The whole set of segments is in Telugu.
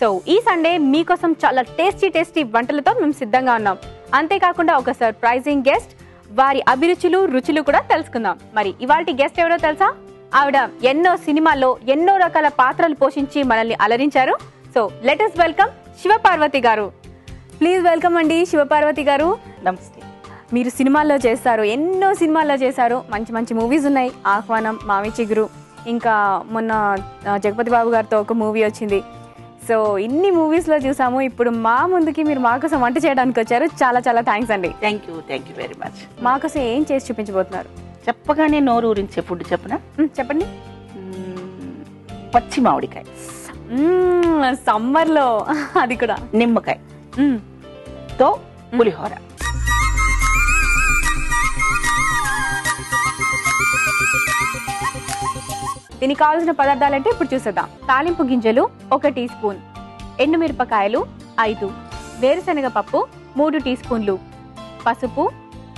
సో ఈ సండే మీకోసం చాలా టేస్టీ టేస్టీ వంటలతో మేము సిద్ధంగా ఉన్నాం. అంతేకాకుండా ఒక సర్ప్రైజింగ్ గెస్ట్ వారి అభిరుచులు రుచులు కూడా తెలుసుకుందాం. మరి ఇవాళ గెస్ట్ ఎవరో తెలుసా? ఆవిడ ఎన్నో సినిమాల్లో ఎన్నో రకాల పాత్రలు పోషించి మనల్ని అలరించారు. సో లెటెస్ట్ వెల్కమ్ శివపార్వతి గారు. ప్లీజ్ వెల్కమ్ అండి శివపార్వతి గారు. నమస్తే. మీరు సినిమాల్లో చేస్తారు ఎన్నో సినిమాల్లో చేశారు. మంచి మంచి మూవీస్ ఉన్నాయి. ఆహ్వానం మామి చిగురు ఇంకా మొన్న జగపతి బాబు గారితో ఒక మూవీ వచ్చింది. సో ఇన్ని మూవీస్లో చూసాము. ఇప్పుడు మా ముందుకి మీరు మా కోసం వంట చేయడానికి వచ్చారు. చాలా చాలా థ్యాంక్స్ అండి. Thank you thank you very much మా కోసం ఏం చేసి చూపించబోతున్నారు? చెప్పగానే నోరు ఊరించే ఫుడ్ చెప్పనా? చెప్పండి. పచ్చి మామిడికాయ. మ్మ్, సమ్మర్లో. అది కూడా. నిమ్మకాయ. తో పులిహోర. దీనికి కావాల్సిన పదార్థాలు అంటే ఇప్పుడు చూసేద్దాం. తాలింపు గింజలు ఒక టీ స్పూన్. ఎండుమిరపకాయలు ఐదు. వేరుశనగ పప్పు మూడు టీ స్పూన్లు. పసుపు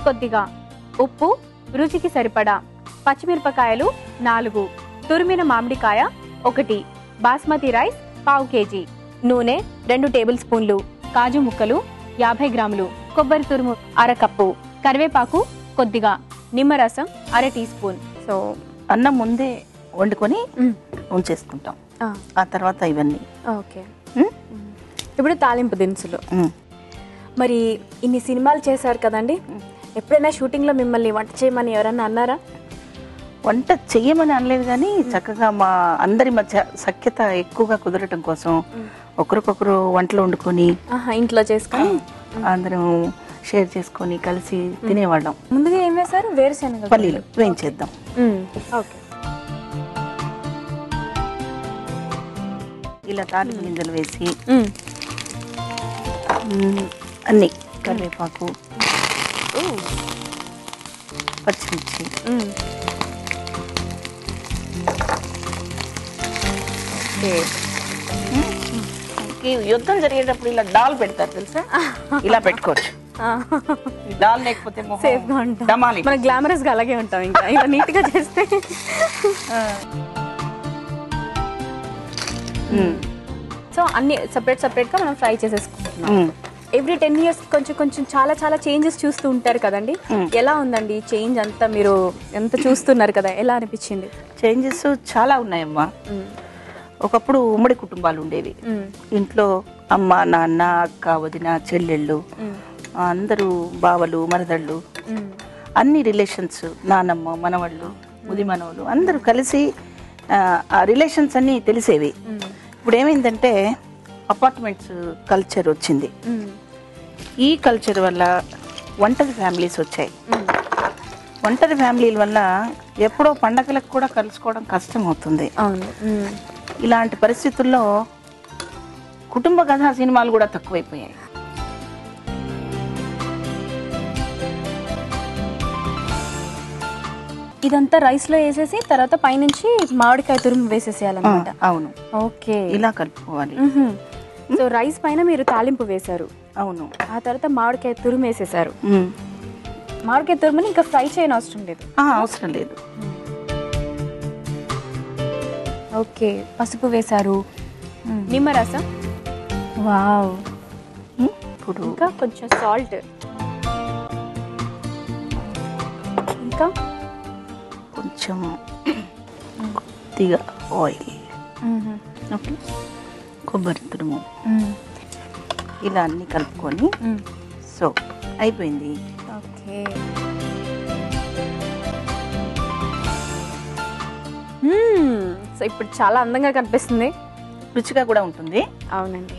కొద్దిగా. ఉప్పు రుచికి సరిపడా పచ్చిమిరపకాయలు నాలుగు. తురిమిన మామిడికాయ ఒకటి. బాస్మతి రైస్ పావు కేజీ. నూనె రెండు టేబుల్ స్పూన్లు. కాజు ముక్కలు యాభై గ్రాములు. కొబ్బరి తురుము అర కప్పు. కరివేపాకు కొద్దిగా. నిమ్మరసం అర టీ స్పూన్. సో అన్నం ముందే వండుకొని ఉంచేసుకుంటాం. ఆ. తర్వాత ఇవన్నీ. ఓకే? ఇప్పుడు తాలింపు దినుసులు. మరి ఇన్ని సినిమాలు చేశారు కదండి. ఎప్పుడైనా షూటింగ్లో మిమ్మల్ని వంట చేయమని ఎవరన్నా అన్నారా? వంట చెయ్యమని అనలేదు కానీ చక్కగా మా అందరి మధ్య సఖ్యత ఎక్కువగా కుదరటం కోసం ఒకరికొకరు వంటలు వండుకొని ఇంట్లో చేసుకొని? అందరం షేర్ చేసుకొని కలిసి తినేవాళ్ళం. ముందుగా ఏం వేశారు? వేరుశనగ పల్లీలు వేయించేద్దాం. ఓకే. ఇలా తాలింపు గింజలు వేసి అన్ని కరివేపాకు పచ్చిమిర్చి. యుద్ధం జరిగేటప్పుడు ఇలా డాల్ పెడతారు తెలుసా? ఇలా పెట్టుకోవచ్చు. డాల్ లేకపోతే మొహం సేఫ్గా ఉంటాం మన గ్లామరస్గా అలాగే ఉంటాం ఇంకా. ఇలా నీట్గా చేస్తే. సో అన్ని సెపరేట్ సెపరేట్గా మనం ఫ్రై చేసేసుకుంటున్నాం. ఎవ్రీ టెన్ ఇయర్స్ కొంచెం కొంచెం చాలా చాలా చేంజెస్ చూస్తూ ఉంటారు కదండి. ఎలా ఉందండి చేంజ్ అంతా మీరు ఎంత చూస్తున్నారు కదా? ఎలా అనిపించింది? చేంజెస్ చాలా ఉన్నాయమ్మా. ఒకప్పుడు ఉమ్మడి కుటుంబాలు ఉండేవి. ఇంట్లో అమ్మ నాన్న అక్క వదిన చెల్లెళ్ళు అందరూ బావలు మరదళ్ళు అన్ని రిలేషన్స్ నానమ్మ మనవళ్ళు ముది మనవలు అందరూ కలిసి ఆ రిలేషన్స్ అన్నీ తెలిసేవి. ఇప్పుడు ఏమైందంటే అపార్ట్మెంట్స్ కల్చర్ వచ్చింది. ఈ కల్చర్ వల్ల ఒంటరి ఫ్యామిలీస్ వచ్చాయి. ఒంటరి ఫ్యామిలీల వల్ల ఎప్పుడో పండగలకు కూడా కలుసుకోవడం కష్టం అవుతుంది ఇలాంటి పరిస్థితుల్లో కుటుంబ కథా సినిమాలు కూడా తక్కువైపోయాయి. ఇదంతా రైస్లో వేసేసి తర్వాత పైనుంచి మామిడికాయ తురుము వేసేసేయాలన్నమాట. అవును. ఓకే. ఇలా కలుపుకోవాలి. సో రైస్ పైన మీరు తాలింపు వేశారు. అవును. ఆ తర్వాత మామిడికాయ తురుము వేసేసారు. మామిడికాయ తురుముని ఇంకా ఫ్రై చేయని అవసరం లేదు. ఆ, అవసరం లేదు. ఓకే. పసుపు వేశారు. నిమ్మరసం. వావ్. ఇప్పుడు ఇంకా కొంచెం సాల్ట్. ఇంకా కొంచెం కొద్దిగా ఆయిల్ ఓకే. కొబ్బరి తురుము. ఇలా అన్ని కలుపుకొని సో అయిపోయింది. ఓకే. సో ఇప్పుడు చాలా అందంగా కనిపిస్తుంది. రుచిగా కూడా ఉంటుంది. అవునండి.